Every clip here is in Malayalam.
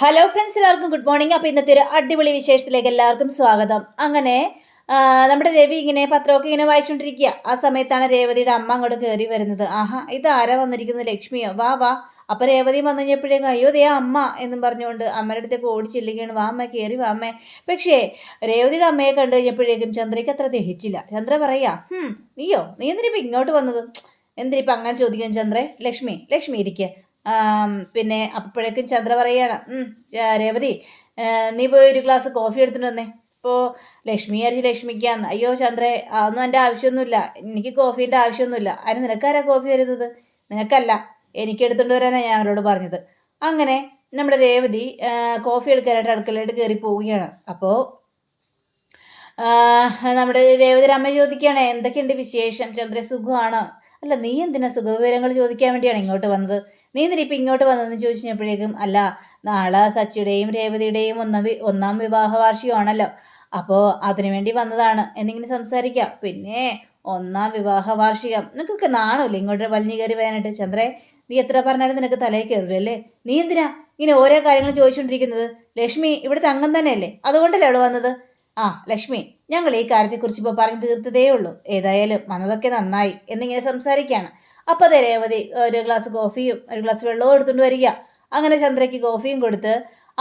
ഹലോ ഫ്രണ്ട്സ് എല്ലാവർക്കും ഗുഡ് മോർണിംഗ് അപ്പോൾ ഇന്നത്തെ ഒരു അടിപൊളി വിശേഷത്തിലേക്ക് എല്ലാവർക്കും സ്വാഗതം. അങ്ങനെ നമ്മുടെ രവി ഇങ്ങനെ പത്രമൊക്കെ ഇങ്ങനെ വായിച്ചുകൊണ്ടിരിക്കുക ആ സമയത്താണ് രേവതിയുടെ അമ്മ അങ്ങോട്ട് കയറി വരുന്നത്. ആഹാ ഇത് ആരാ വന്നിരിക്കുന്നത്? ലക്ഷ്മിയോ? വാ വാ. അപ്പോൾ രേവതി വന്നു കഴിഞ്ഞപ്പോഴേക്കും അയ്യോ ദേ അമ്മ എന്നും പറഞ്ഞുകൊണ്ട് അമ്മയുടെ അടുത്തേക്ക് ഓടിച്ചില്ലിക്കുകയാണ് വാ അമ്മ കയറി വാ അമ്മേ. പക്ഷേ രേവതിയുടെ അമ്മയെ കണ്ടു കഴിഞ്ഞപ്പോഴേക്കും ചന്ദ്രയ്ക്ക് അത്ര ദഹിച്ചില്ല. ചന്ദ്ര പറയാ നീയോ? നീ എന്തിനിപ്പോൾ ഇങ്ങോട്ട് വന്നത്? എന്തിനിപ്പോൾ അങ്ങനെ ചോദിക്കും ചന്ദ്രേ ലക്ഷ്മി ലക്ഷ്മി ഇരിക്കുക പിന്നെ അപ്പോഴേക്കും ചന്ദ്ര പറയാണ് രേവതി നീ പോയി ഒരു ഗ്ലാസ് കോഫി എടുത്തിട്ട് വന്നേ. ഇപ്പോൾ ലക്ഷ്മി അരിച്ച് ലക്ഷ്മിക്കാന്ന്. അയ്യോ ചന്ദ്രേ അതൊന്നും എന്റെ ആവശ്യമൊന്നുമില്ല. എനിക്ക് കോഫീന്റെ ആവശ്യമൊന്നുമില്ല. അതിന് നിനക്കാരാ കോഫി തരുന്നത്? നിനക്കല്ല. എനിക്ക് എടുത്തുകൊണ്ട് വരാനാണ് ഞാൻ അവരോട് പറഞ്ഞത്. അങ്ങനെ നമ്മുടെ രേവതി കോഫി എടുക്കാനായിട്ട് അടുക്കളയിട്ട് കയറി പോവുകയാണ്. അപ്പോൾ നമ്മുടെ രേവതി അമ്മ ചോദിക്കുകയാണ് എന്തൊക്കെയുണ്ട് വിശേഷം? ചന്ദ്ര സുഖമാണോ? അല്ല നീ എന്തിനാ സുഖവിവരങ്ങൾ ചോദിക്കാൻ വേണ്ടിയാണ് ഇങ്ങോട്ട് വന്നത്? നീ നിരിപ്പ് ഇങ്ങോട്ട് വന്നതെന്ന് ചോദിച്ചപ്പോഴേക്കും അല്ല നാളെ സച്ചിയുടെയും രേവതിയുടെയും ഒന്നാം ഒന്നാം വിവാഹ വാർഷികമാണല്ലോ. അപ്പോൾ അതിനു വേണ്ടി വന്നതാണ്. എന്നിങ്ങനെ സംസാരിക്കാം. പിന്നെ ഒന്നാം വിവാഹ വാർഷികം. നിനക്കൊക്കെ നാണമില്ലേ ഇങ്ങോട്ട് വലിഞ്ഞു കയറി വരാനായിട്ട്? ചന്ദ്രേ നീ എത്ര പറഞ്ഞാലും നിനക്ക് തലയിൽ കയറില്ലേ നീ എന്തിനാ ഇങ്ങനെ ഓരോ കാര്യങ്ങൾ ചോദിച്ചുകൊണ്ടിരിക്കുന്നത് ലക്ഷ്മി ഇവിടുത്തെ അംഗം തന്നെയല്ലേ? അതുകൊണ്ടല്ലേ അവൾ വന്നത്? ആ ലക്ഷ്മി ഞങ്ങൾ ഈ കാര്യത്തെക്കുറിച്ച് ഇപ്പോൾ പറഞ്ഞു തീർത്തതേ ഉള്ളൂ. ഏതായാലും വന്നതൊക്കെ നന്നായി. എന്നിങ്ങനെ സംസാരിക്കുകയാണ് അപ്പോൾ അതെ രേവതി ഒരു ഗ്ലാസ് കോഫിയും ഒരു ഗ്ലാസ് വെള്ളവും എടുത്തുകൊണ്ട് വരിക. അങ്ങനെ ചന്ദ്രയ്ക്ക് കോഫിയും കൊടുത്ത്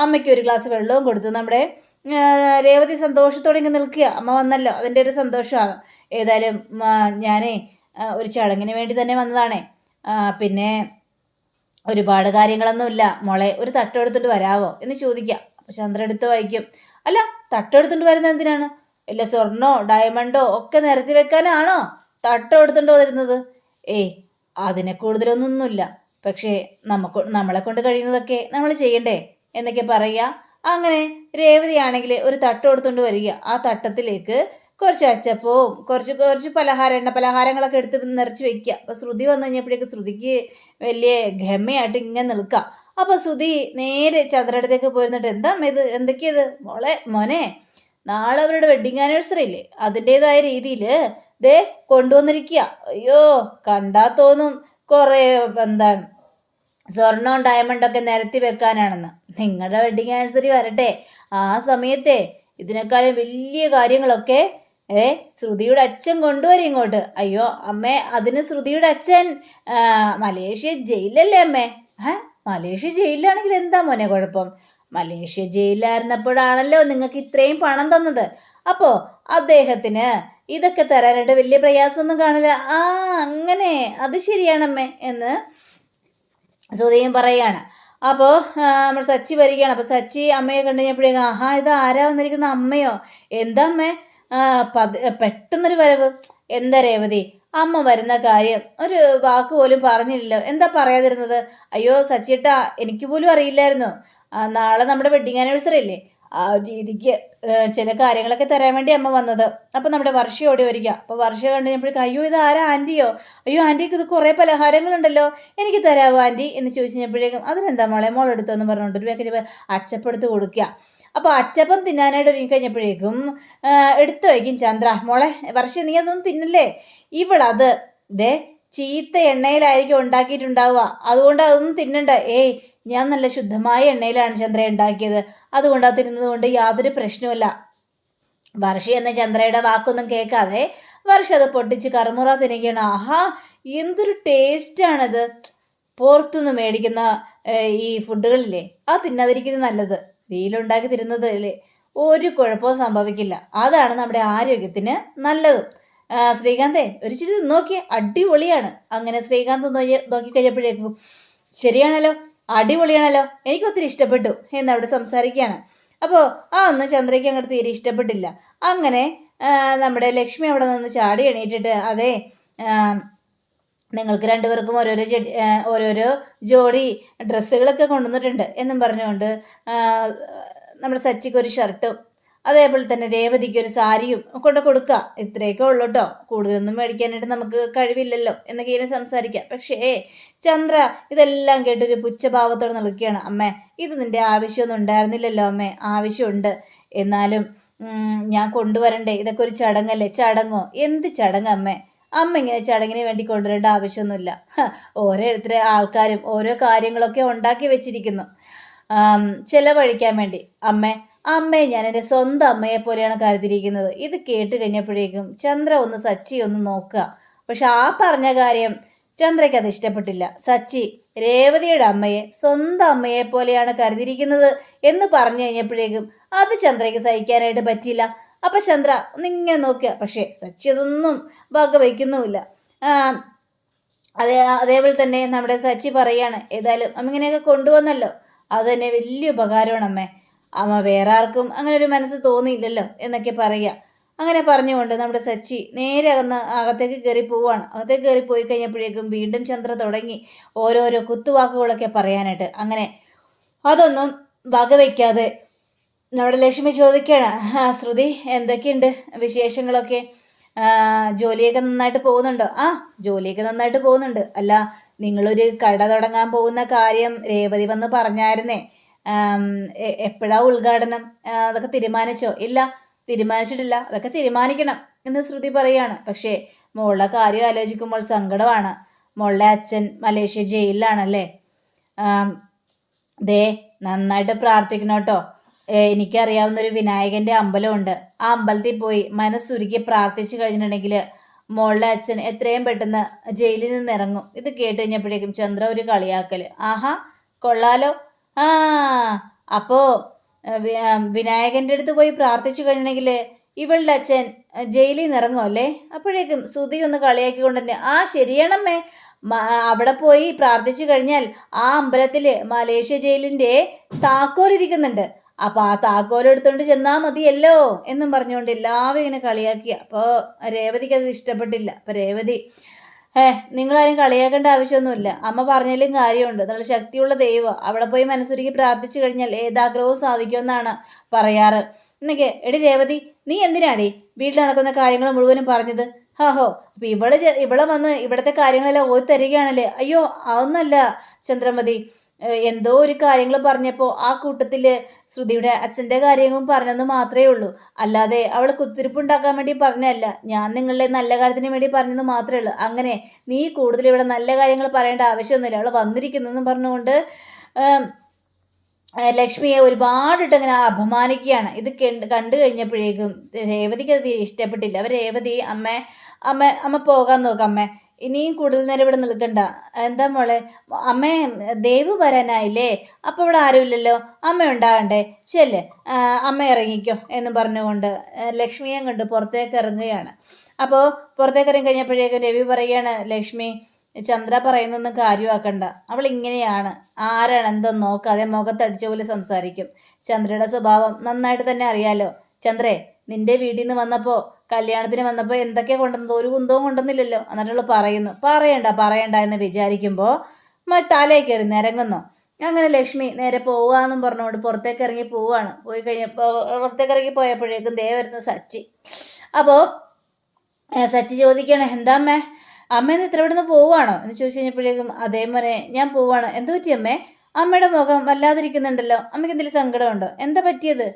അമ്മയ്ക്ക് ഒരു ഗ്ലാസ് വെള്ളവും കൊടുത്ത് നമ്മുടെ രേവതി സന്തോഷത്തോടെ ഇങ്ങനെ നിൽക്കുക. അമ്മ വന്നല്ലോ അതിന്റെ ഒരു സന്തോഷമാണ്. ഏതായാലും ഞാനേ ഒരു ചടങ്ങിന് വേണ്ടി തന്നെ വന്നതാണേ. പിന്നെ ഒരുപാട് കാര്യങ്ങളൊന്നുമില്ല. മോളെ ഒരു തട്ടെടുത്തിട്ട് വരാവോ? എന്ന് ചോദിക്കുക അപ്പോൾ ചന്ദ്ര എടുത്ത് വായിക്കും. അല്ല തട്ടെടുത്തുകൊണ്ട് വരുന്നത് എന്തിനാണ്? ഇല്ല സ്വർണോ ഡയമണ്ടോ ഒക്കെ നിരത്തി വെക്കാനാണോ തട്ടെടുത്തിട്ട് വരുന്നത് ഏയ് അതിനെ കൂടുതലൊന്നൊന്നുമില്ല. പക്ഷേ നമുക്ക് നമ്മളെ കൊണ്ട് കഴിയുന്നതൊക്കെ നമ്മൾ ചെയ്യണ്ടേ? എന്നൊക്കെ പറയുക. അങ്ങനെ രേവതിയാണെങ്കിൽ ഒരു തട്ട് കൊടുത്തുകൊണ്ട് വരിക. ആ തട്ടത്തിലേക്ക് കുറച്ച് അച്ചപ്പവും കുറച്ച് കുറച്ച് പലഹാരം എണ്ണ പലഹാരങ്ങളൊക്കെ എടുത്ത് നിറച്ച് വെക്കുക. അപ്പോൾ ശ്രുതി വന്നു കഴിഞ്ഞപ്പോഴേക്ക് ശ്രുതിക്ക് വലിയ ഗമയായിട്ട് ഇങ്ങനെ നിൽക്കുക. അപ്പോൾ ശ്രുതി നേരെ ചന്ദ്രടത്തേക്ക് പോയിരുന്നിട്ട് എന്താ ഇത്? എന്തൊക്കെയത് മോളെ മോനെ നാളെ അവരുടെ വെഡിങ് ആനിവേഴ്സറി ഇല്ലേ അതിന്റെതായ രീതിയിൽ ദേ കൊണ്ടുവന്നിരിക്കുക അയ്യോ കണ്ടാ തോന്നും കുറേ എന്താണ് സ്വർണവും ഡയമണ്ടൊക്കെ നിരത്തി വെക്കാനാണെന്ന്. നിങ്ങളുടെ വെഡിങ് ആനിവേഴ്സറി വരട്ടെ. ആ സമയത്തെ ഇതിനേക്കാളും വലിയ കാര്യങ്ങളൊക്കെ ഏ ശ്രുതിയുടെ അച്ഛൻ കൊണ്ടുവരും ഇങ്ങോട്ട്. അയ്യോ അമ്മേ അതിന് ശ്രുതിയുടെ അച്ഛൻ മലേഷ്യ ജയിലല്ലേ അമ്മേ? ഏ മലേഷ്യ ജയിലിലാണെങ്കിൽ എന്താ മോനെ കുഴപ്പം? മലേഷ്യ ജയിലിലായിരുന്നപ്പോഴാണല്ലോ നിങ്ങൾക്ക് ഇത്രയും പണം തന്നത്. അപ്പോൾ അദ്ദേഹത്തിന് ഇതൊക്കെ തരാനായിട്ട് വലിയ പ്രയാസമൊന്നും കാണില്ല. ആ അങ്ങനെ. അത് ശരിയാണമ്മേ എന്ന് സുധയും പറയാണ്. അപ്പോൾ നമ്മൾ സച്ചി വരികയാണ്. അപ്പോൾ സച്ചി അമ്മയെ കണ്ടു കഴിഞ്ഞപ്പോഴേക്കും ആഹാ ഇത് ആരാ വന്നിരിക്കുന്ന അമ്മയോ? എന്താ അമ്മേ പത് പെട്ടെന്നൊരു വരവ്. എന്താ രേവതി? അമ്മ വരുന്ന കാര്യം ഒരു വാക്ക് പോലും പറഞ്ഞില്ലല്ലോ. എന്താ പറയാതിരുന്നത്? അയ്യോ സച്ചിട്ടാ എനിക്ക് പോലും അറിയില്ലായിരുന്നു. നാളെ നമ്മുടെ വെഡിങ് ആനിവേഴ്സറി അല്ലേ ആ രീതിക്ക് ചില കാര്യങ്ങളൊക്കെ തരാൻ വേണ്ടി അമ്മ വന്നത്. അപ്പം നമ്മുടെ വർഷ ഓടി വരിക. അപ്പോൾ വർഷ കണ്ടു കഴിഞ്ഞപ്പോഴേക്കും അയ്യോ ഇത് ആരാ ആന്റിയോ അയ്യോ ആന്റിക്ക് ഇത് കുറേ പലഹാരങ്ങളുണ്ടല്ലോ. എനിക്ക് തരാമോ ആന്റി എന്ന് ചോദിച്ചു കഴിഞ്ഞപ്പോഴേക്കും അതിനെന്താ മോളെ? മോൾ എടുത്തോന്ന് പറഞ്ഞുകൊണ്ട് ഒരു പാക്കറ്റ് അച്ചപ്പെടുത്ത് കൊടുക്കുക അപ്പോൾ അച്ചപ്പം തിന്നാനായിട്ട് ഒരുങ്ങി കഴിഞ്ഞപ്പോഴേക്കും എടുത്തു വയ്ക്കും ചന്ദ്ര. മോളെ വർഷ നീ അതൊന്നും തിന്നില്ലേ? ഇവളത് ദേ ചീത്ത എണ്ണയിലായിരിക്കും ഉണ്ടാക്കിയിട്ടുണ്ടാവുക. അതുകൊണ്ട് അതൊന്നും തിന്നണ്ട. ഏയ് ഞാൻ നല്ല ശുദ്ധമായ എണ്ണയിലാണ് ചന്ദ്ര ഉണ്ടാക്കിയത്. അതുകൊണ്ട് അത് കൊണ്ട് യാതൊരു പ്രശ്നവുമില്ല. വർഷി എന്ന ചന്ദ്രയുടെ വാക്കൊന്നും കേൾക്കാതെ വർഷ അത് പൊട്ടിച്ച് കറുമുറ തിരികെയാണ് ആഹാ എന്തൊരു ടേസ്റ്റാണത്. പുറത്തുനിന്ന് മേടിക്കുന്ന ഈ ഫുഡുകളില്ലേ ആ തിന്നാതിരിക്കുന്നത് നല്ലത്. വീലുണ്ടാക്കി തരുന്നത് അല്ലേ ഒരു കുഴപ്പവും സംഭവിക്കില്ല. അതാണ് നമ്മുടെ ആരോഗ്യത്തിന് നല്ലത്. ശ്രീകാന്തേ ഒരു ചിരി നോക്കിയേ അടിപൊളിയാണ്. അങ്ങനെ ശ്രീകാന്ത് നോക്കി നോക്കിക്കഴിഞ്ഞപ്പോഴേക്കും ശരിയാണല്ലോ അടിപൊളിയാണല്ലോ എനിക്ക് ഒത്തിരി ഇഷ്ടപ്പെട്ടു എന്ന് അവിടെ സംസാരിക്കുകയാണ്. അപ്പോൾ ആ ഒന്ന് ചന്ദ്രയ്ക്ക് അങ്ങോട്ട് തീരെ ഇഷ്ടപ്പെട്ടില്ല. അങ്ങനെ നമ്മുടെ ലക്ഷ്മി അവിടെ നിന്ന് ചാടി എണീറ്റിട്ട് അതെ നിങ്ങൾക്ക് രണ്ടുപേർക്കും ഓരോരോ ചെടി ഓരോരോ ജോഡി ഡ്രസ്സുകളൊക്കെ കൊണ്ടുവന്നിട്ടുണ്ട് എന്നും പറഞ്ഞുകൊണ്ട് നമ്മുടെ സച്ചിക്ക് ഒരു ഷർട്ടും അതേപോലെ തന്നെ രേവതിക്ക് ഒരു സാരിയും കൊണ്ട് കൊടുക്കുക. ഇത്രയൊക്കെ ഉള്ളൂ കേട്ടോ കൂടുതലൊന്നും മേടിക്കാനായിട്ട് നമുക്ക് കഴിവില്ലല്ലോ എന്നൊക്കെ ഇങ്ങനെ സംസാരിക്കാം. പക്ഷേ ചന്ദ്ര ഇതെല്ലാം കേട്ടൊരു പുച്ഛഭാവത്തോടെ നിൽക്കുകയാണ്. അമ്മേ ഇത് നിന്റെ ആവശ്യമൊന്നും ഉണ്ടായിരുന്നില്ലല്ലോ അമ്മേ. ആവശ്യമുണ്ട്. എന്നാലും ഞാൻ കൊണ്ടുവരണ്ടേ? ഇതൊക്കെ ഒരു ചടങ്ങല്ലേ? ചടങ്ങോ? എന്ത് ചടങ്ങ് അമ്മേ? അമ്മ ഇങ്ങനെ ചടങ്ങിന് വേണ്ടി കൊണ്ടുവരേണ്ട ആവശ്യമൊന്നുമില്ല. ഓരോ ഓരോരുത്തരെ ആൾക്കാരും ഓരോ കാര്യങ്ങളൊക്കെ ഉണ്ടാക്കി വെച്ചിരിക്കുന്നു. ചെലവഴിക്കാൻ വേണ്ടി. അമ്മേ അമ്മയെ ഞാൻ എന്റെ സ്വന്തം അമ്മയെ പോലെയാണ് കരുതിയിരിക്കുന്നത്. ഇത് കേട്ട് കഴിഞ്ഞപ്പോഴേക്കും ചന്ദ്ര ഒന്ന് സച്ചി ഒന്ന് നോക്കുക. പക്ഷെ ആ പറഞ്ഞ കാര്യം ചന്ദ്രയ്ക്ക് അത് ഇഷ്ടപ്പെട്ടില്ല. സച്ചി രേവതിയുടെ അമ്മയെ സ്വന്തം അമ്മയെ പോലെയാണ് കരുതിയിരിക്കുന്നത് എന്ന് പറഞ്ഞു കഴിഞ്ഞപ്പോഴേക്കും അത് ചന്ദ്രയ്ക്ക് സഹിക്കാനായിട്ട് പറ്റിയില്ല. അപ്പം ചന്ദ്ര ഒന്നിങ്ങനെ നോക്കുക. പക്ഷേ സച്ചി അതൊന്നും വക വയ്ക്കുന്നുമില്ല അതേ അതേപോലെ തന്നെ നമ്മുടെ സച്ചി പറയാണ് ഏതായാലും അമ്മ ഇങ്ങനെയൊക്കെ കൊണ്ടുവന്നല്ലോ. അത് തന്നെ വലിയ ഉപകാരമാണ് അമ്മേ. അമ്മ വേറെ ആർക്കും അങ്ങനെ ഒരു മനസ്സ് തോന്നിയില്ലല്ലോ എന്നൊക്കെ പറയുക. അങ്ങനെ പറഞ്ഞുകൊണ്ട് നമ്മുടെ സച്ചി നേരെ അകന്ന് അകത്തേക്ക് കയറി പോവാണ്. അകത്തേക്ക് കയറി പോയി കഴിഞ്ഞപ്പോഴേക്കും വീണ്ടും ചന്ദ്ര തുടങ്ങി ഓരോരോ കുത്തുവാക്കുകളൊക്കെ പറയാനായിട്ട്. അങ്ങനെ അതൊന്നും വകവയ്ക്കാതെ നമ്മുടെ ലക്ഷ്മി ചോദിക്കുകയാണ് ആ ശ്രുതി എന്തൊക്കെയുണ്ട് വിശേഷങ്ങളൊക്കെ? ജോലിയൊക്കെ നന്നായിട്ട് പോകുന്നുണ്ടോ? ആ ജോലിയൊക്കെ നന്നായിട്ട് പോകുന്നുണ്ട്. അല്ല നിങ്ങളൊരു കട തുടങ്ങാൻ പോകുന്ന കാര്യം രേവതി വന്ന് പറഞ്ഞായിരുന്നേ. എപ്പോഴാ ഉദ്ഘാടനം? അതൊക്കെ തീരുമാനിച്ചോ? ഇല്ല തീരുമാനിച്ചിട്ടില്ല. അതൊക്കെ തീരുമാനിക്കണം എന്ന് ശ്രുതി പറയാണ്. പക്ഷേ മോളുടെ കാര്യം ആലോചിക്കുമ്പോൾ സങ്കടമാണ്. മോളുടെ അച്ഛൻ മലേഷ്യ ജയിലിലാണല്ലേ? ദേ നന്നായിട്ട് പ്രാർത്ഥിക്കണം കേട്ടോ. എനിക്കറിയാവുന്ന ഒരു വിനായകന്റെ അമ്പലമുണ്ട്. ആ അമ്പലത്തിൽ പോയി മനസ്സുരുക്കി പ്രാർത്ഥിച്ചു കഴിഞ്ഞിട്ടുണ്ടെങ്കിൽ മോളുടെ അച്ഛൻ എത്രയും പെട്ടെന്ന് ജയിലിൽ നിന്ന് ഇറങ്ങും. ഇത് കേട്ട് കഴിഞ്ഞപ്പോഴേക്കും ചന്ദ്ര ഒരു കളിയാക്കൽ. ആഹാ കൊള്ളാലോ. ആ അപ്പോ വിനായകന്റെ അടുത്ത് പോയി പ്രാർത്ഥിച്ചു കഴിഞ്ഞെങ്കിൽ ഇവളുടെ അച്ഛൻ ജയിലിൽ നിന്ന് ഇറങ്ങും അല്ലേ? അപ്പോഴേക്കും സുതി ഒന്ന് കളിയാക്കി തന്നെ ആ ശരിയാണമ്മേ. അവിടെ പോയി പ്രാർത്ഥിച്ചു കഴിഞ്ഞാൽ ആ അമ്പലത്തിൽ മലേഷ്യ ജയിലിന്റെ താക്കോൽ ഇരിക്കുന്നുണ്ട്. അപ്പോൾ ആ താക്കോൽ ചെന്നാൽ ചെന്നാ മതിയല്ലോ എന്നും പറഞ്ഞുകൊണ്ട് എല്ലാവരും ഇങ്ങനെ കളിയാക്കി. അപ്പോൾ രേവതിക്ക് അത് ഇഷ്ടപ്പെട്ടില്ല. അപ്പോൾ രേവതി ഏ നിങ്ങളാരും കളിയാക്കേണ്ട ആവശ്യമൊന്നുമില്ല. അമ്മ പറഞ്ഞാലും കാര്യമുണ്ട്. നല്ല ശക്തിയുള്ള ദൈവം. അവിടെ പോയി മനസ്സുരുക്കി പ്രാർത്ഥിച്ചു കഴിഞ്ഞാൽ ഏതാഗ്രഹവും സാധിക്കുമെന്നാണ് പറയാറ്. എന്നൊക്കെ. എടി രേവതി നീ എന്തിനാടി വീട്ടിൽ നടക്കുന്ന കാര്യങ്ങൾ മുഴുവനും പറഞ്ഞത്? ഹാഹോ അപ്പൊ ഇവൾ ഇവളെ വന്ന് ഇവിടുത്തെ കാര്യങ്ങളെല്ലാം ഓത്തരികയാണല്ലേ അയ്യോ അതൊന്നല്ല ചന്ദ്രമതി. ഏഹ് എന്തോ ഒരു കാര്യങ്ങൾ പറഞ്ഞപ്പോൾ ആ കൂട്ടത്തിൽ ശ്രുതിയുടെ അച്ഛന്റെ കാര്യങ്ങളും പറഞ്ഞെന്ന് മാത്രമേ ഉള്ളൂ. അല്ലാതെ അവൾ കുത്തിരിപ്പുണ്ടാക്കാൻ വേണ്ടി പറഞ്ഞല്ല ഞാൻ നിങ്ങളുടെ നല്ല കാര്യത്തിന് വേണ്ടി പറഞ്ഞെന്ന് മാത്രമേ ഉള്ളൂ. അങ്ങനെ നീ കൂടുതൽ ഇവിടെ നല്ല കാര്യങ്ങൾ പറയേണ്ട ആവശ്യമൊന്നുമില്ല. അവൾ വന്നിരിക്കുന്നതെന്ന് പറഞ്ഞുകൊണ്ട് ലക്ഷ്മിയെ ഒരുപാടിട്ട് ഇങ്ങനെ അപമാനിക്കുകയാണ്. ഇത് കണ്ട് കഴിഞ്ഞപ്പോഴേക്കും രേവതിക്ക് അത് ഇഷ്ടപ്പെട്ടില്ല. അവർ രേവതി അമ്മ അമ്മ അമ്മ പോകാൻ നോക്കാം അമ്മ. ഇനിയും കൂടുതൽ നേരം ഇവിടെ നിൽക്കണ്ട. എന്താ മോളെ? അമ്മേ ദേവ് വരാനായില്ലേ? അപ്പോൾ ഇവിടെ ആരുമില്ലല്ലോ? അമ്മ ഉണ്ടാകണ്ടേ? ചെല്ല്. അമ്മ ഇറങ്ങിക്കോ എന്ന് പറഞ്ഞുകൊണ്ട് ലക്ഷ്മിയെ കണ്ട് പുറത്തേക്ക് ഇറങ്ങുകയാണ്. അപ്പോൾ പുറത്തേക്ക് ഇറങ്ങി കഴിഞ്ഞപ്പോഴേക്കും രവി പറയുകയാണ് ലക്ഷ്മി ചന്ദ്ര പറയുന്നൊന്നും കാര്യമാക്കണ്ട. അവൾ ഇങ്ങനെയാണ്. ആരാണ് എന്തെന്ന് നോക്കാതെ മുഖത്തടിച്ച പോലെ സംസാരിക്കും. ചന്ദ്രയുടെ സ്വഭാവം നന്നായിട്ട് തന്നെ അറിയാലോ. ചന്ദ്രേ നിന്റെ വീട്ടിൽ നിന്ന് വന്നപ്പോൾ കല്യാണത്തിന് വന്നപ്പോൾ എന്തൊക്കെ കൊണ്ടുവന്നത്? ഒരു കുന്തവും കൊണ്ടുവന്നില്ലല്ലോ. എന്നിട്ടുള്ള പറയുന്നു. പറയണ്ട പറയണ്ട എന്ന് വിചാരിക്കുമ്പോൾ തലേ കയറി നിരങ്ങുന്നു. അങ്ങനെ ലക്ഷ്മി നേരെ പോവാന്നും പറഞ്ഞുകൊണ്ട് പുറത്തേക്ക് ഇറങ്ങി പോവാണ്. പോയി കഴിഞ്ഞപ്പോൾ പുറത്തേക്ക് ഇറങ്ങി പോയപ്പോഴേക്കും ദേ വരുന്നു സച്ചി. അപ്പോൾ സച്ചി ചോദിക്കണേ എന്താമ്മേ അമ്മ? ഇന്ന് ഇത്ര ഇവിടുന്ന് പോവാണോ? എന്ന് ചോദിച്ചു കഴിഞ്ഞപ്പോഴേക്കും അതേ ഞാൻ പോവാണ്. എന്ത് പറ്റി അമ്മേ? അമ്മയുടെ മുഖം വല്ലാതിരിക്കുന്നുണ്ടല്ലോ. അമ്മയ്ക്ക് എന്തെങ്കിലും സങ്കടമുണ്ടോ? എന്താ പറ്റിയത്?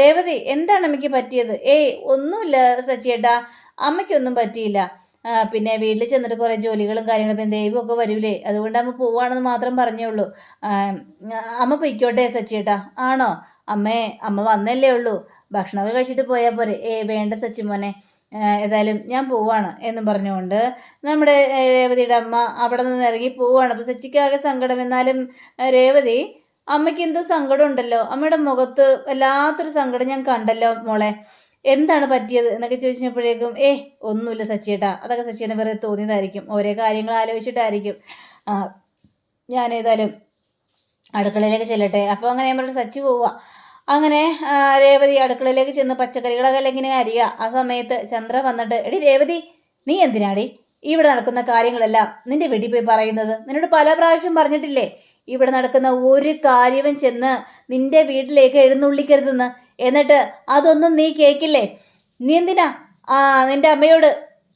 രേവതി എന്താണ് അമ്മയ്ക്ക് പറ്റിയത്? ഏയ് ഒന്നുമില്ല സച്ചിയേട്ടാ. അമ്മയ്ക്കൊന്നും പറ്റിയില്ല. പിന്നെ വീട്ടിൽ ചെന്നിട്ട് കുറേ ജോലികളും കാര്യങ്ങളും പിന്നെ ഒക്കെ വരൂലേ അതുകൊണ്ട് അമ്മ പോവാണെന്ന് മാത്രം പറഞ്ഞേ ഉള്ളൂ അമ്മ പൊയ്ക്കോട്ടെ സച്ചിയേട്ടാ. ആണോ? അമ്മേ അമ്മ വന്നല്ലേ ഉള്ളൂ. ഭക്ഷണമൊക്കെ കഴിച്ചിട്ട് പോയാൽ പോരെ. ഏ വേണ്ട സച്ചി മോനെ. ഏതായാലും ഞാൻ പോവാണ് എന്നും പറഞ്ഞുകൊണ്ട് നമ്മുടെ രേവതിയുടെ അമ്മ അവിടെ നിന്ന് ഇറങ്ങി പോവാണ്. അപ്പോൾ സച്ചിക്കാകെ സങ്കടം. എന്നാലും രേവതി അമ്മയ്ക്ക് എന്തോ സങ്കടം ഉണ്ടല്ലോ. അമ്മയുടെ മുഖത്ത് വല്ലാത്തൊരു സങ്കടം ഞാൻ കണ്ടല്ലോ മോളെ. എന്താണ് പറ്റിയത്? എന്നൊക്കെ ചോദിച്ചപ്പോഴേക്കും ഏ ഒന്നുമില്ല സച്ചിയേട്ടാ. അതൊക്കെ സച്ചിയേട്ടൻ വെറുതെ തോന്നിയതായിരിക്കും. ഓരോ കാര്യങ്ങൾ ആലോചിച്ചിട്ടായിരിക്കും. ഞാൻ ഏതായാലും അടുക്കളയിലേക്ക് ചെല്ലട്ടെ. അപ്പോൾ അങ്ങനെ ഞാൻ പറഞ്ഞു സച്ചി പോവുക അങ്ങനെ രേവതി അടുക്കളയിലേക്ക് ചെന്ന് പച്ചക്കറികളൊക്കെ ഇങ്ങനെ അരിയുക ആ സമയത്ത് ചന്ദ്ര വന്നിട്ട് എടി രേവതി നീ എന്തിനാടി? ഇവിടെ നടക്കുന്ന കാര്യങ്ങളെല്ലാം നിന്റെ വീട്ടിൽ പോയി പറയുന്നത്. നിന്നോട് പല പ്രാവശ്യം പറഞ്ഞിട്ടില്ലേ? ഇവിടെ നടക്കുന്ന ഒരു കാര്യവും ചെന്ന് നിന്റെ വീട്ടിലേക്ക് എഴുന്നള്ളിക്കരുതെന്ന്. എന്നിട്ട് അതൊന്നും നീ കേക്കില്ലേ? നീ എന്തിനാ ആ നിന്റെ അമ്മയോട്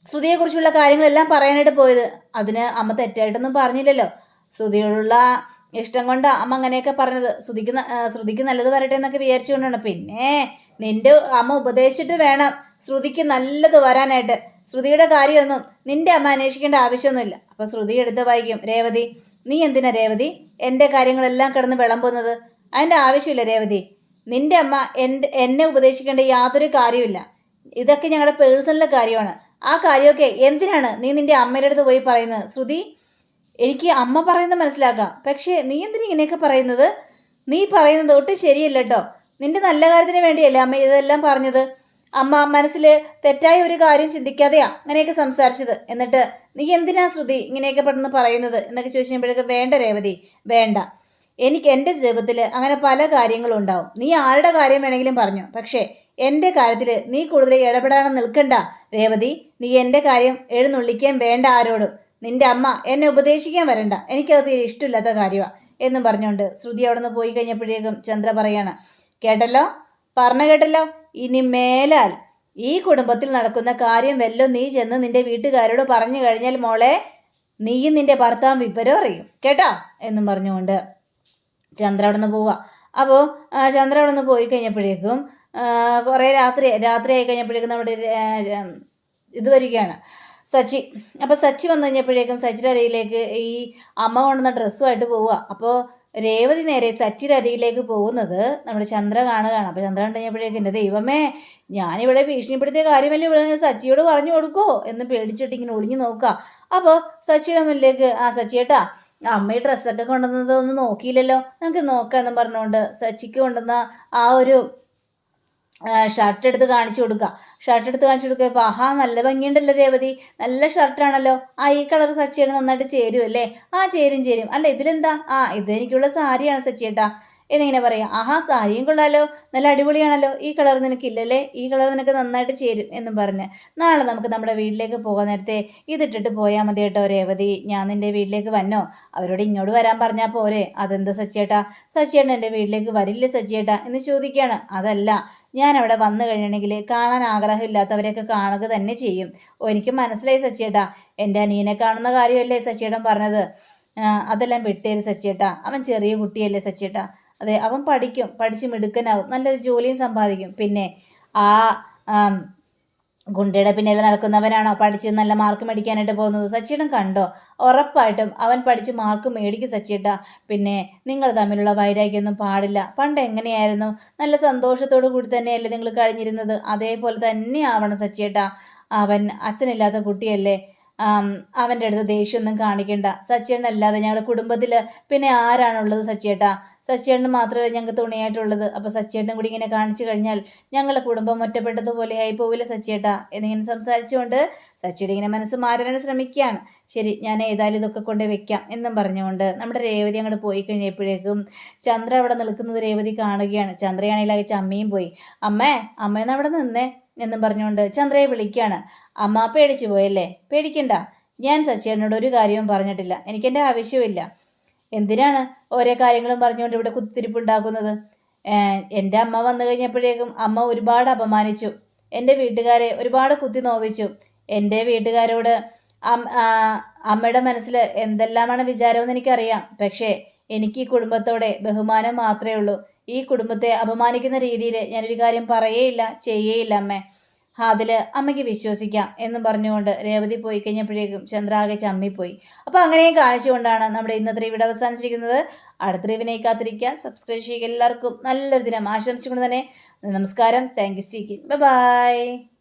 ശ്രുതിയെക്കുറിച്ചുള്ള കാര്യങ്ങളെല്ലാം പറയാനായിട്ട് പോയത്? അതിന് അമ്മ തെറ്റായിട്ടൊന്നും പറഞ്ഞില്ലല്ലോ. ശ്രുതിയോടുള്ള ഇഷ്ടം കൊണ്ട് അമ്മ അങ്ങനെയൊക്കെ പറഞ്ഞത്. ശ്രുതിക്ക് ശ്രുതിക്ക് നല്ലത് വരട്ടെ എന്നൊക്കെ വിചാരിച്ചുകൊണ്ടാണ്. പിന്നെ നിന്റെ അമ്മ ഉപദേശിച്ചിട്ട് വേണം ശ്രുതിക്ക് നല്ലത് വരാനായിട്ട്. ശ്രുതിയുടെ കാര്യമൊന്നും നിന്റെ അമ്മ അന്വേഷിക്കേണ്ട ആവശ്യമൊന്നുമില്ല. അപ്പോൾ ശ്രുതി എടുത്ത് വായിക്കും. രേവതി നീ എന്തിനാ രേവതി? എന്റെ കാര്യങ്ങളെല്ലാം കിടന്ന് വിളമ്പുന്നത്. അതിന്റെ ആവശ്യമില്ല രേവതി. നിന്റെ അമ്മ എന്റെ എന്നെ ഉപദേശിക്കേണ്ട യാതൊരു കാര്യമില്ല ഇതൊക്കെ ഞങ്ങളുടെ പേഴ്സണൽ കാര്യമാണ്. ആ കാര്യമൊക്കെ എന്തിനാണ് നീ നിന്റെ അമ്മയുടെ അടുത്ത് പോയി പറയുന്നത്? ശ്രുതി എനിക്ക് അമ്മ പറയുന്നത് മനസ്സിലാക്കാം. പക്ഷേ നീ എന്തിനാ ഇങ്ങനെയൊക്കെ പറയുന്നത്? നീ പറയുന്നത് ഒട്ടും ശരിയല്ല കേട്ടോ നിന്റെ നല്ല കാര്യത്തിന് വേണ്ടിയല്ലേ അമ്മ ഇതെല്ലാം പറഞ്ഞത്? അമ്മ മനസ്സിൽ തെറ്റായ ഒരു കാര്യം ചിന്തിക്കാതെയാ അങ്ങനെയൊക്കെ സംസാരിച്ചത്. എന്നിട്ട് നീ എന്തിനാ ശ്രുതി ഇങ്ങനെയൊക്കെ പെട്ടെന്ന് പറയുന്നത്? എന്നൊക്കെ ചോദിച്ചപ്പോഴേക്ക് വേണ്ട രേവതി വേണ്ട. എനിക്ക് എന്റെ ജീവിതത്തിൽ അങ്ങനെ പല കാര്യങ്ങളും ഉണ്ടാവും. നീ ആരുടെ കാര്യം വേണമെങ്കിലും പറഞ്ഞു. പക്ഷേ എന്റെ കാര്യത്തിൽ നീ കൂടുതൽ ഇടപെടാൻ നിൽക്കണ്ട രേവതി. നീ എന്റെ കാര്യം എഴുന്നള്ളിക്കാൻ വേണ്ട ആരോടും. നിന്റെ അമ്മ എന്നെ ഉപദേശിക്കാൻ വരണ്ട. എനിക്കത് തീരെ ഇഷ്ടമില്ലാത്ത കാര്യമാണ് എന്നും പറഞ്ഞുകൊണ്ട് ശ്രുതി അവിടെ നിന്ന് പോയി കഴിഞ്ഞപ്പോഴേക്കും ചന്ദ്ര പറയാണ് കേട്ടല്ലോ? പറഞ്ഞു കേട്ടല്ലോ? ഇനി മേലാൽ ഈ കുടുംബത്തിൽ നടക്കുന്ന കാര്യം വല്ലോ നീ ചെന്ന് നിന്റെ വീട്ടുകാരോട് പറഞ്ഞു കഴിഞ്ഞാൽ മോളെ നീയും നിന്റെ ഭർത്താവ് വിവരം അറിയും. കേട്ടോ? എന്നും പറഞ്ഞുകൊണ്ട് ചന്ദ്ര അവിടെ നിന്ന് പോവുക അപ്പോൾ ചന്ദ്ര അവിടെ നിന്ന് പോയി കഴിഞ്ഞപ്പോഴേക്കും കുറേ രാത്രി രാത്രി ആയി കഴിഞ്ഞപ്പോഴേക്കും നമ്മുടെ ഇത് വരികയാണ്. സച്ചി. അപ്പോൾ സച്ചി വന്നു കഴിഞ്ഞപ്പോഴേക്കും സച്ചിയുടെ അരയിലേക്ക് ഈ അമ്മ കൊണ്ടുവന്ന ഡ്രസ്സുമായിട്ട് പോവുക. അപ്പോൾ രേവതി നേരെ സച്ചിരരിയിലേക്ക് പോകുന്നത് നമ്മുടെ ചന്ദ്ര കാണുകയാണ് അപ്പോൾ ചന്ദ്ര കണ്ടു കഴിഞ്ഞപ്പോഴേക്കും എന്റെ ദൈവമേ ഞാനിവിടെ ഭീഷണിപ്പെടുത്തിയ കാര്യമല്ലേ? ഇവിടെ സച്ചിയോട് പറഞ്ഞു കൊടുക്കോ എന്ന് പേടിച്ചിട്ട് ഇങ്ങനെ ഒളിഞ്ഞു നോക്കുക. അപ്പോൾ സച്ചിയുടെ മുന്നിലേക്ക് ആ സച്ചിയേട്ടാ അമ്മ ഡ്രസ്സൊക്കെ കൊണ്ടുവന്നത് ഒന്ന് നോക്കിയില്ലല്ലോ. നമുക്ക് നോക്കാമെന്ന് പറഞ്ഞുകൊണ്ട് സച്ചിക്ക് കൊണ്ടുവന്ന ആ ഒരു ഷർട്ട് എടുത്ത് കാണിച്ചു കൊടുക്കുക ഷർട്ട് എടുത്ത് കാണിച്ചു കൊടുക്കുക ഇപ്പോൾ ആഹാ നല്ല ഭംഗിയുണ്ടല്ലോ രേവതി. നല്ല ഷർട്ടാണല്ലോ ആ ഈ കളർ സച്ചിയാണ് നന്നായിട്ട് ചേരും അല്ലേ? ആ ചേരും ചേരും. അല്ല ഇതിലെന്താ? ആ ഇത് എനിക്കുള്ള സാരിയാണ് സച്ചിയേട്ടാ. എന്നിങ്ങനെ പറയാം ആഹാ സാരിയും കൊള്ളാലോ. നല്ല അടിപൊളിയാണല്ലോ. ഈ കളർ നിനക്കില്ലല്ലേ? ഈ കളർ നിനക്ക് നന്നായിട്ട് ചേരും എന്നും പറഞ്ഞ്. നാളെ നമുക്ക് നമ്മുടെ വീട്ടിലേക്ക് പോകാൻ നേരത്തെ ഇതിട്ടിട്ട് പോയാൽ മതി കേട്ടോ രേവതി. ഞാൻ നിന്റെ വീട്ടിലേക്ക് വന്നോ? അവരോട് ഇങ്ങോട്ട് വരാൻ പറഞ്ഞാൽ പോരെ. അതെന്താ സച്ചിയേട്ടാ? സച്ചിയേട്ടൻ എന്റെ വീട്ടിലേക്ക് വരില്ലേ സച്ചിയേട്ടാ എന്ന് ചോദിക്കുകയാണ് അതല്ല ഞാൻ അവിടെ വന്നു കഴിഞ്ഞിട്ടുണ്ടെങ്കിൽ കാണാൻ ആഗ്രഹമില്ലാത്തവരെയൊക്കെ കാണുക തന്നെ ചെയ്യും. ഓ എനിക്ക് മനസ്സിലായി സച്ചിയേട്ടാ. എന്റെ അനിയനെ കാണുന്ന കാര്യമല്ലേ സച്ചിയേട്ടൻ പറഞ്ഞത്? അതെല്ലാം വിട്ടേര് സച്ചിയേട്ടാ. അവൻ ചെറിയ കുട്ടിയല്ലേ സച്ചിയേട്ടാ. അതെ അവൻ പഠിക്കും. പഠിച്ച് മിടുക്കനാവും. നല്ലൊരു ജോലിയും സമ്പാദിക്കും. പിന്നെ ആ ഗുണ്ടയുടെ പിന്നിൽ നടക്കുന്നവനാണോ പഠിച്ച് നല്ല മാർക്ക് മേടിക്കാനായിട്ട് പോകുന്നത്? സച്ചിടം കണ്ടോ? ഉറപ്പായിട്ടും അവൻ പഠിച്ച് മാർക്ക് മേടിക്കും സച്ചിട്ട. പിന്നെ നിങ്ങൾ തമ്മിലുള്ള വൈരാഗ്യമൊന്നും പാടില്ല. പണ്ട് എങ്ങനെയായിരുന്നു? നല്ല സന്തോഷത്തോടു കൂടി തന്നെയല്ലേ നിങ്ങൾ കഴിഞ്ഞിരുന്നത്? അതേപോലെ തന്നെ ആവണം സച്ചിട്ട. അവൻ അച്ഛനില്ലാത്ത കുട്ടിയല്ലേ? അവന്റെ അടുത്ത് ദേഷ്യമൊന്നും കാണിക്കണ്ട. സച്ചിയേട്ടനല്ലാതെ ഞങ്ങളുടെ കുടുംബത്തിൽ പിന്നെ ആരാണുള്ളത് സച്ചിയേട്ടാ സച്ചിയേട്ടന് മാത്രമേ ഞങ്ങൾക്ക് തുണയായിട്ടുള്ളത്. അപ്പോൾ സച്ചിയേട്ടനും കൂടി ഇങ്ങനെ കാണിച്ചു കഴിഞ്ഞാൽ ഞങ്ങളുടെ കുടുംബം ഒറ്റപ്പെട്ടതുപോലെ ആയി പോവില്ല സച്ചിയേട്ടാ? എന്നിങ്ങനെ സംസാരിച്ചുകൊണ്ട് സച്ചിയുടെ ഇങ്ങനെ മനസ്സ് മാറാൻ ശ്രമിക്കുകയാണ്. ശരി ഞാൻ ഏതായാലും ഇതൊക്കെ കൊണ്ട് വെക്കാം എന്നും പറഞ്ഞുകൊണ്ട് നമ്മുടെ രേവതി അങ്ങോട്ട് പോയി കഴിഞ്ഞപ്പോഴേക്കും ചന്ദ്ര അവിടെ നിൽക്കുന്നത് രേവതി കാണുകയാണ്. ചന്ദ്രയാണെങ്കിൽ അയച്ച അമ്മയും പോയി. അമ്മേ അമ്മയെന്ന് അവിടെ നിന്നേ എന്നും പറഞ്ഞുകൊണ്ട് ചന്ദ്രയെ വിളിക്കുകയാണ്. അമ്മ പേടിച്ചു പോയല്ലേ? പേടിക്കണ്ട. ഞാൻ സച്ചിയേട്ടനോട് ഒരു കാര്യവും പറഞ്ഞിട്ടില്ല. എനിക്കെന്റെ ആവശ്യമില്ല എന്തിനാണ് ഓരോ കാര്യങ്ങളും പറഞ്ഞുകൊണ്ട് ഇവിടെ കുത്തിരിപ്പുണ്ടാക്കുന്നത് എന്റെ അമ്മ വന്നു കഴിഞ്ഞപ്പോഴേക്കും അമ്മ ഒരുപാട് അപമാനിച്ചു. എന്റെ വീട്ടുകാരെ ഒരുപാട് കുത്തി നോവിച്ചു. എന്റെ വീട്ടുകാരോട് അമ്മയുടെ മനസ്സിൽ എന്തെല്ലാമാണ് വിചാരമെന്ന് എനിക്കറിയാം. പക്ഷേ എനിക്ക് ഈ കുടുംബത്തോടെ ബഹുമാനം മാത്രമേ ഉള്ളൂ. ഈ കുടുംബത്തെ അപമാനിക്കുന്ന രീതിയിൽ ഞാനൊരു കാര്യം പറയേയില്ല ചെയ്യേയില്ല അമ്മേ. അതിൽ അമ്മയ്ക്ക് വിശ്വസിക്കാം എന്നും പറഞ്ഞുകൊണ്ട് രേവതി പോയി കഴിഞ്ഞപ്പോഴേക്കും ചന്ദ്രാകെ ചമ്മിപ്പോയി. അപ്പോൾ അങ്ങനെ കാണിച്ചുകൊണ്ടാണ് നമ്മുടെ ഇന്നത്തെ ഇവിടെ അവസാനിച്ചിരിക്കുന്നത്. അടുത്ത റിവിനെ കാത്തിരിക്കുക സബ്സ്ക്രൈബ് ചെയ്യുക എല്ലാവർക്കും നല്ലൊരു ദിനം ആശംസിച്ചുകൊണ്ട് തന്നെ നമസ്കാരം. Thank you സീക്കിൻ by